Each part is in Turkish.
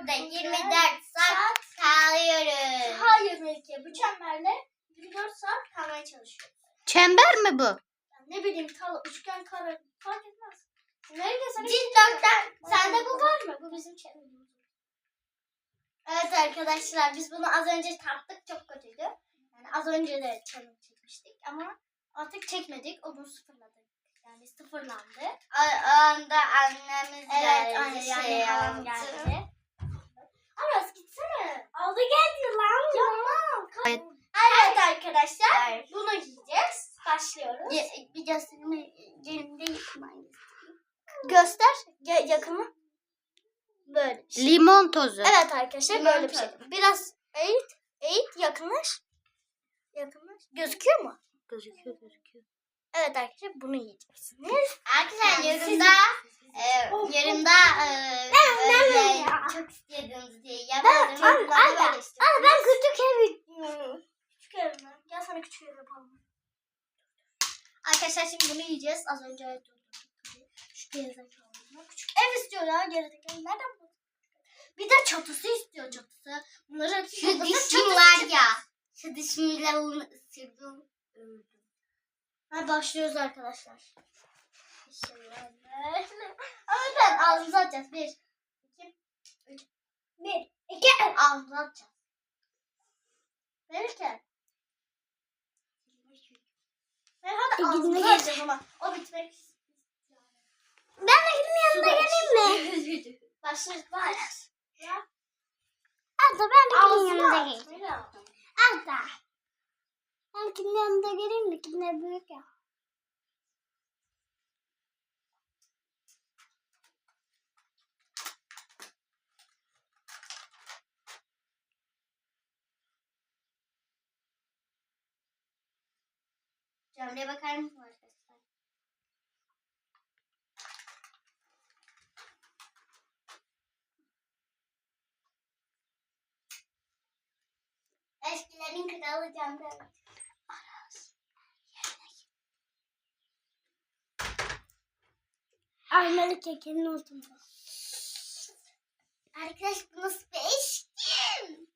burada 24 saat kalıyoruz. Hayır Melike. Bu çemberle 24 saat kalmaya çalışıyoruz. Çember mi bu? Yani ne bileyim kal, üçgen kare fark etmez. Melike sen Dikdörtgen. Sende bu var mı? Bu bizim çemberimiz. Evet arkadaşlar biz bunu az önce tarttık çok kötüydü. Yani az önce de challenge çekmiştik ama artık çekmedik. Onu sıfırladık. Yani sıfırlandı. O anda annemiz Evet, geldi. anne şey yani halam geldi. Aras gitsene. Aldı geldi lan. Tamam. Evet. Evet arkadaşlar. Evet. Bunu yiyeceğiz. Başlıyoruz. Ge- Bir gösterimi yerimde yıkmayın. Göster. Ya- yakını. Böyle. şey. Limon tozu. Evet arkadaşlar Limon böyle bir şey. Biraz eğit. Eğit yakınlaş. Yakınlaş. Gözüküyor mu? Gözüküyor gözüküyor. Evet arkadaşlar bunu yiyeceksiniz. Arkadaşlar yarımda e, yarımda e, öyle çok istediğiniz diye yapmadım. Ben- böyle Anne istiyorum. ben küçük ev Küçük ev mi? Gel sana küçük ev yapalım. Arkadaşlar şimdi bunu yiyeceğiz. Az önce durdurduk. Şu küçük ev istiyor ya gerizekalı. Nereden bu? Bir de çatısı istiyor çatısı. Bunları Şu dişim var ya. Şu dişimle onu ısırdım. öldüm. Hadi başlıyoruz arkadaşlar. Ama ben ağzımıza atacağız. Bir, iki, üç. Bir, iki, ağzımıza atacağız. Verirken. Ver hadi E, ağzımıza gidin. atacağız ama. O bitmek Ben de kimin yanında geleyim mi? Başlıyoruz. Baş. Ya. Abla ben de yanında at. geleyim. Mira. Kimin yanında geleyim mi? Kimler büyük ya. Cemre'ye bakar mısın arkadaşlar? Eskilerin kralı Cemre. Aynalı kekenin ortamında. Arkadaş bu nasıl bir eşkin?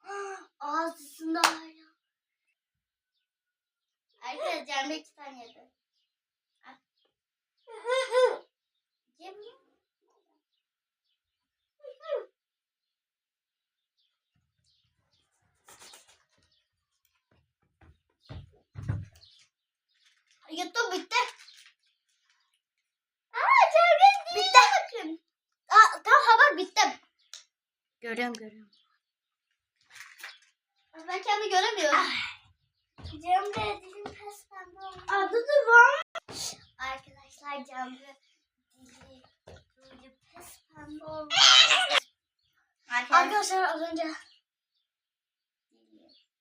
Ağzısında hala. Arkadaş Cemre iki tane yedi. Yuttum bitti. Aa Cemre değil. Bitti. Bakın. Aa, tamam haber bitti. Görüyorum görüyorum. Ben kendi göremiyorum. Cemre dilim pes pembe oldu. Adı da var. Arkadaşlar Cemre dili böyle pes pembe oldu. Arkadaşlar az önce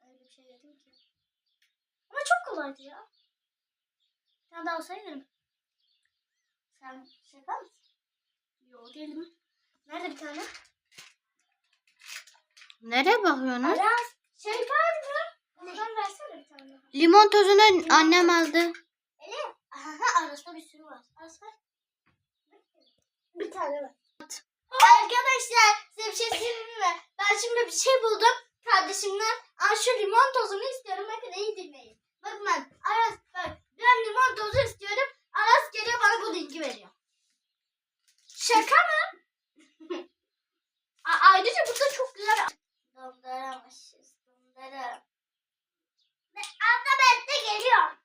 öyle bir şey dedim ki. Ama çok kolaydı ya. Sen daha sayılırım. sen şey yapar mısın? Yok değilim. Nerede bir tane? Nereye bakıyorsunuz? Aras şey var mı? Ondan versene bir tane daha. Limon tozunu annem aldı. Ele. Aha arasında bir sürü var. Aras ver. Bir tane var. Arkadaşlar size bir şey söyleyeyim mi? Ben şimdi bir şey buldum. Kardeşimden Aa, şu limon tozunu istiyorum. Bakın iyi dinleyin. Bakın ben Aras bak ben limon tozu istiyorum. Aras geliyor bana bu linki veriyor. Şaka mı? A- ayrıca burada çok güzel Donduramamışız. Dondurun. Abla ben de geliyorum.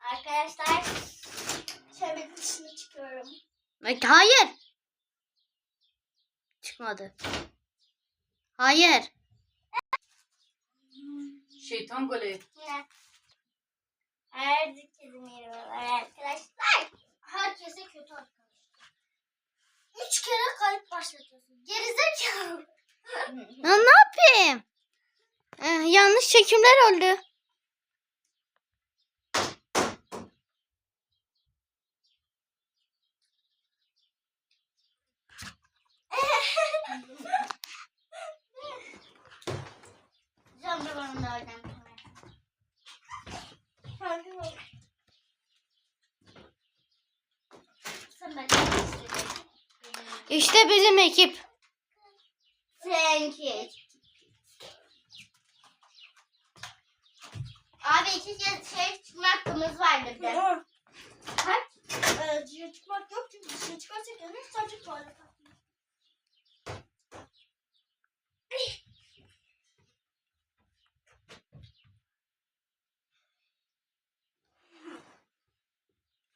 Arkadaşlar şöyle dışına çıkıyorum. Ay, Hayır. Çıkmadı. Hayır. Şeytan golü. yine her yeri var arkadaşlar. Herkese kötü arkadaşlar. Üç kere kayıt başlatıyorsun. Gerizekalı. Ne yapayım? Eh, yanlış çekimler oldu. Can da bana da oradan bir tane. İşte bizim ekip. Seninki. Abi iki kez şey çıkma hakkımız vardı bir de. Kaç? Ee, dışarı çıkmak yok çünkü dışarı çıkarsak yanlış sadece tuvalet.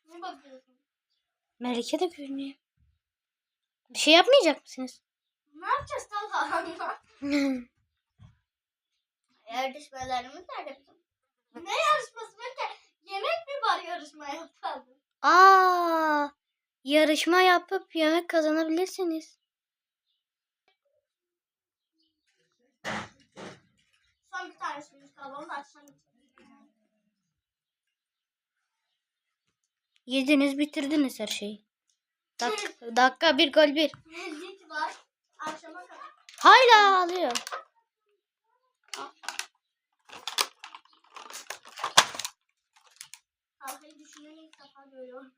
Ne bakıyorsun? Melike de görünüyor. Bir şey yapmayacak mısınız? Ne yapacağız Talha? Yarışmalarımız nerede bizim? ne yarışması Mete? Yemek mi var yarışma yapalım? Aa, yarışma yapıp yemek kazanabilirsiniz. Son bir tane suyumuz kaldı onu da açsam. Yediniz bitirdiniz her şeyi. Dak dakika bir gol bir. Lig var. Akşama kadar. Hala alıyor. Talha'yı düşünen ilk defa görüyorum.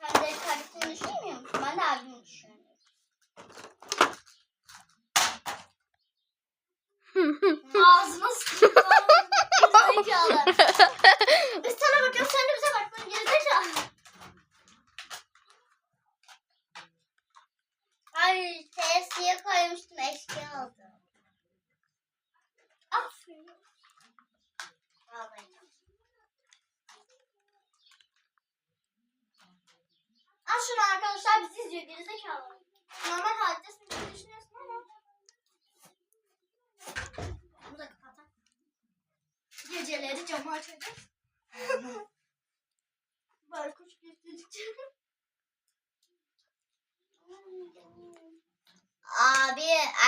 Sen de kardeşini düşünmüyor musun? Ben de abimi düşünüyorum. Ağzına sıkıyor. Gerizekalı. Biz sana bakıyoruz sen de bize bak. Lan Gerizekalı. Ay tesiye koymuştum eşki oldu. Aferin. Vallahi. Al şunu arkadaşlar bizi izliyor gerizekalı. Normal halde sen ne düşünüyorsun ama. Bunu da kapatalım. Geceleri camı açacağız. Baykuş gösterdikçe. Abi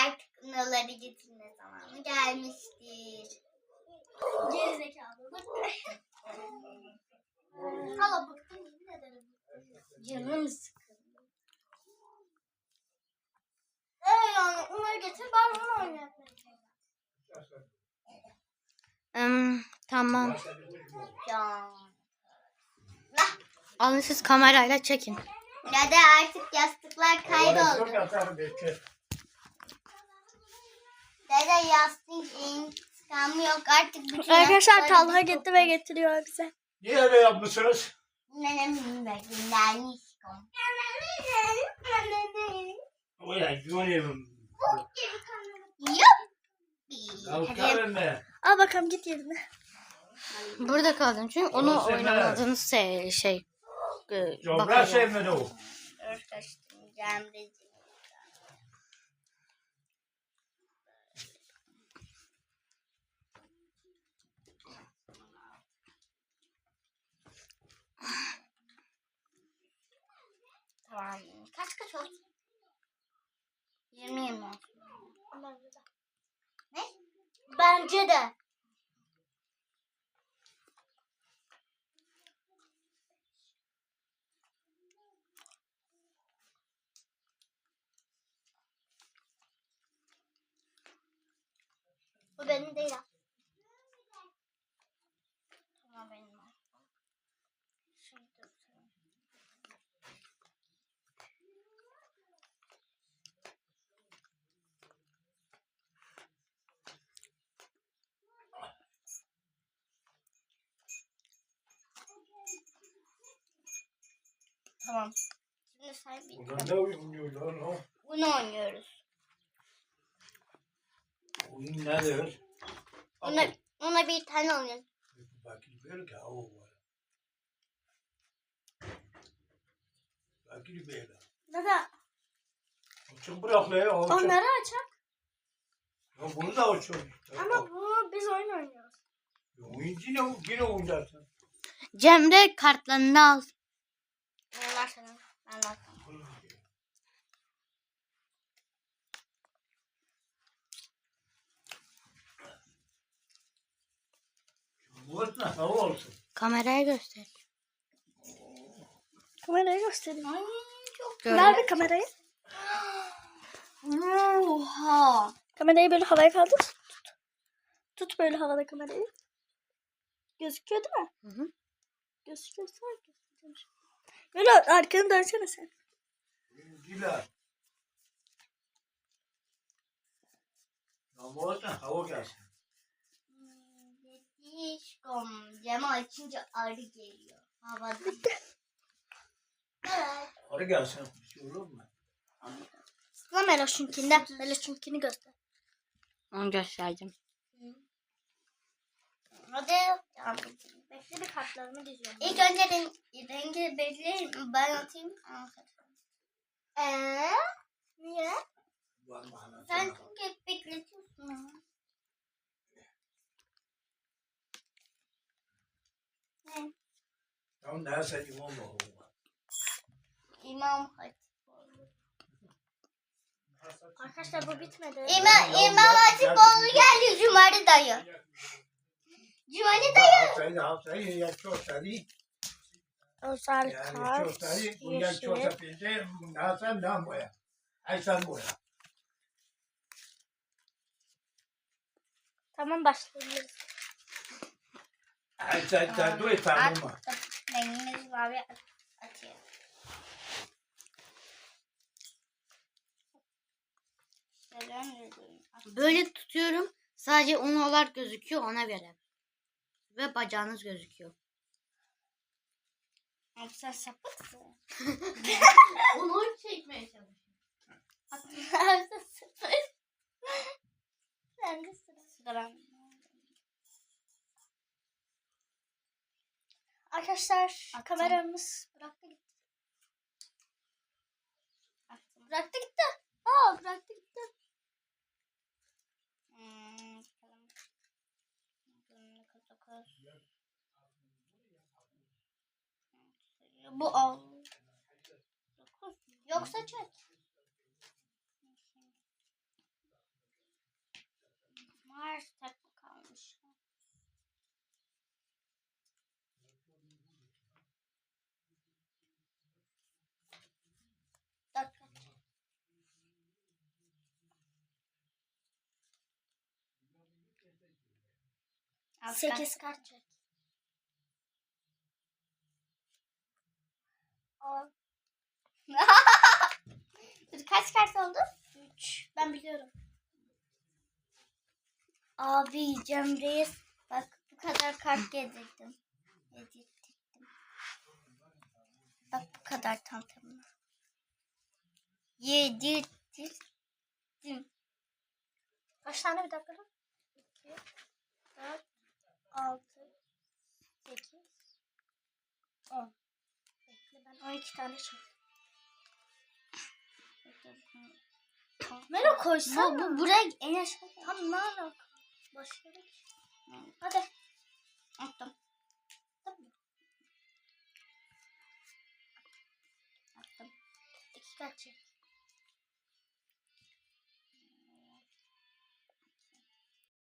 artık nöleri getirme zamanı gelmiştir. Gerizekalı. Hala bıktım yemin ederim. Canım sıkıldı. Evet yani onları getir ben onu oynayayım. Hmm, tamam. Ya. Alın siz kamerayla çekin. Ya da artık yastıklar kayboldu. Dede yastık intikamı yok artık bütün yastıkları biz topladık. getiriyor bize. Niye öyle yapmışsınız? Nenem beklinden işkom. O ya güvenim. Yuppi. Ya Hadi kahvem be. Al bakalım git yerine. Burada kaldım çünkü onu Orası oynamadığınız şey. şey e, Cobra sevmedi o. Arkadaşım Cemre'ciğim. Tamam. Kaç kaç olsun? 20 20 olsun. Ne? Bence de. Bu benim değil Tamam. Şimdi sen bir Ulan ne oynuyor lan o? bunu oynuyoruz. Oyun nedir? Ona, ona bir tane oynuyoruz. Bakın böyle ki o var. Bakın böyle. Neden? Açın bırak la ya. açın. Onları açak. Ya bunu da açın. Ama bu biz oyun oynuyoruz. Ya Oyun yine, yine oynarsın. Cemre kartlarını al. Bunlar senin. Ben Bu ne? Hava olsun. Kameraya göster. Kamerayı göstereyim. Ay çok Gör. Ver bir kamerayı. Oha. Kamerayı böyle havaya kaldır. Tut. Tut böyle havada kamerayı. Gözüküyor değil mi? Hı hı. Gözüküyor. Böyle arkanı dönsene sen. İnciler. Yağmur etme. Hava gelsin. Yetişkom. Cama açınca arı geliyor. Havada. Evet. Arı gelsin. Bir şey olur mu? Sıla Meloş'unkinden. Meloş'unkini göster. Onu göstereceğim. Hadi. bir kartlarımı diziyorum. İlk önce renk, rengi belirleyin. Ben atayım. Eee? Niye? Sen hep bekletiyorsun. ama. Tamam neyse imam oğlu. İmam Hatip. Arkadaşlar bu bitmedi. İmam, İmam Hatipoğlu geldi Cumali dayı. Cumali dayı. Haftayı haftayı ya çok tabii. Özel Yani kart. çok tabii. Bundan yeşil. çok tabii. Bundan sen ne boya? Ay sen boya. Tamam başlayabiliriz. Ay sen sen duy tamam mı? Atıyor. Selam veriyorum. Böyle tutuyorum. Sadece unolar gözüküyor ona göre. Ve bacağınız gözüküyor. Abi sen sapıksın. Onu çekmeye çalışıyorum. Abi sen de sıra. Sıra ben. Arkadaşlar Attım. kameramız bıraktı gitti. Attım. Bıraktı gitti. Aa bıraktı gitti. Bu al. Yoksa çek. Mars takma kalmış. 8 kart çek. Aa, Dur, Kaç kart oldu? 3. Ben biliyorum. Abi Cem Reis bak bu kadar kart yedirdim. Yedirttim. Bak bu kadar tam tamına. Yedirttim. Kaç tane bir dakika? 2, 4, 6, 8, 10. Bekle ben 12 tane çek. Melo Bu, koysana. bu buraya en aşağı. Tam ne alaka? Başladık. Hadi. Attım. Attım. İki kart çek.